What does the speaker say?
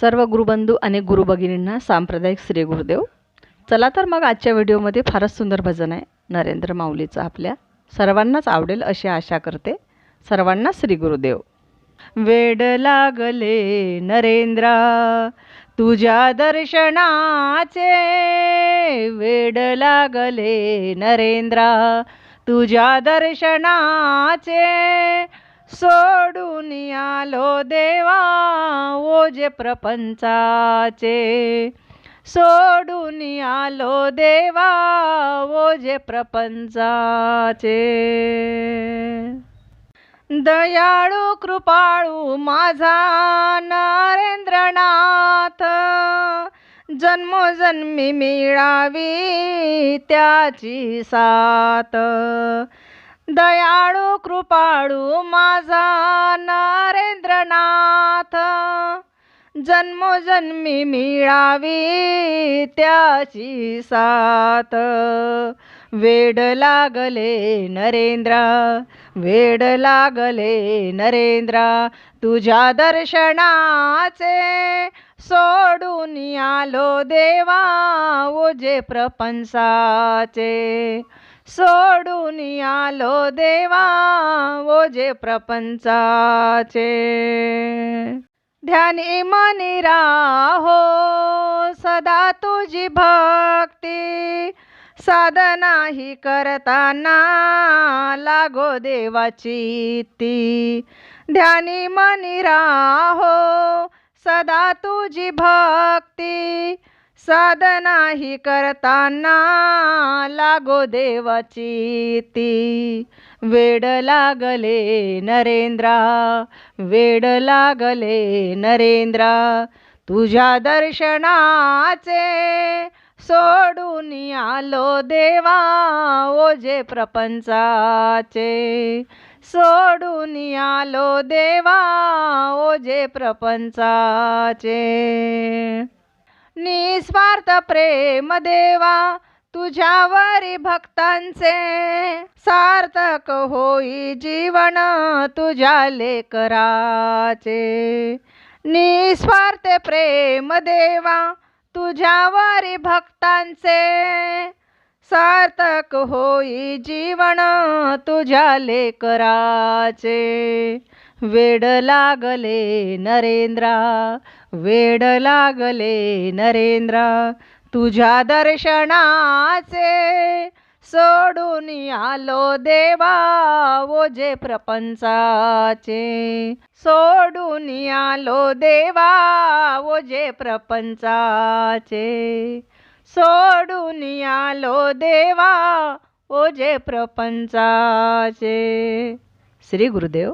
सर्व गुरुबंधू आणि गुरुभगिनींना सांप्रदायिक श्री गुरुदेव. चला तर मग आजच्या व्हिडिओमध्ये फारच सुंदर भजन आहे. नरेंद्र माऊलीचं आपल्या सर्वांनाच आवडेल अशी आशा करते. सर्वांना श्री गुरुदेव. वेड लागले नरेंद्रा तुझ्या दर्शनाचे. वेड लागले नरेंद्रा तुझ्या दर्शनाचे. सोडून आलो देवा ओजे प्रपंचाचे. सोडून आलो देवा ओझे प्रपंचाचे. दयाळू कृपाळू माझा नरेंद्रनाथ. जन्मोजन्मी मिळावी त्याची साथ. दयाळू कृपाळू माझा नरेंद्रनाथ. जन्मोजन्मी मिळावी त्याची साथ. वेड लागले नरेंद्रा वेड लागले नरेंद्रा. तुझ्या दर्शनाचे सोडून आलो देवा ओजे प्रपंचाचे. सोडून आलो देवा ओजे प्रपंचाचे. ध्यानी मनी राहो सदा तुझी भक्ती. साधना ही करताना लागो देवाची ती. ध्यानी मनी राहो सदा तुझी भक्ती. साधना ही करताना लागो देवाची ती. वेड लागले नरेंद्रा वेड लागले नरेंद्रा तुझ्या दर्शनाचे सोडून आलो देवा ओजे प्रपंचाचे. सोडून आलो देवा ओजे प्रपंचाचे. निस्वार्थ प्रेम देवा तुझ्यावरी भक्तांचे सार्थक होई जीवन तुझ्या लेकराचे. निस्वार्थ प्रेम देवा तुझ्यावरी भक्तांचे सार्थक होई जीवन तुझ्या लेकराचे. वेड लागले नरेंद्रा वेड लागले नरेंद्रा तुझ्या दर्शनाचे सोडून आलो देवा ओजे प्रपंचाचे. सोडून आलो देवा ओजे प्रपंचाचे. सोडून आलो देवा ओजे प्रपंचाचे. श्री गुरुदेव.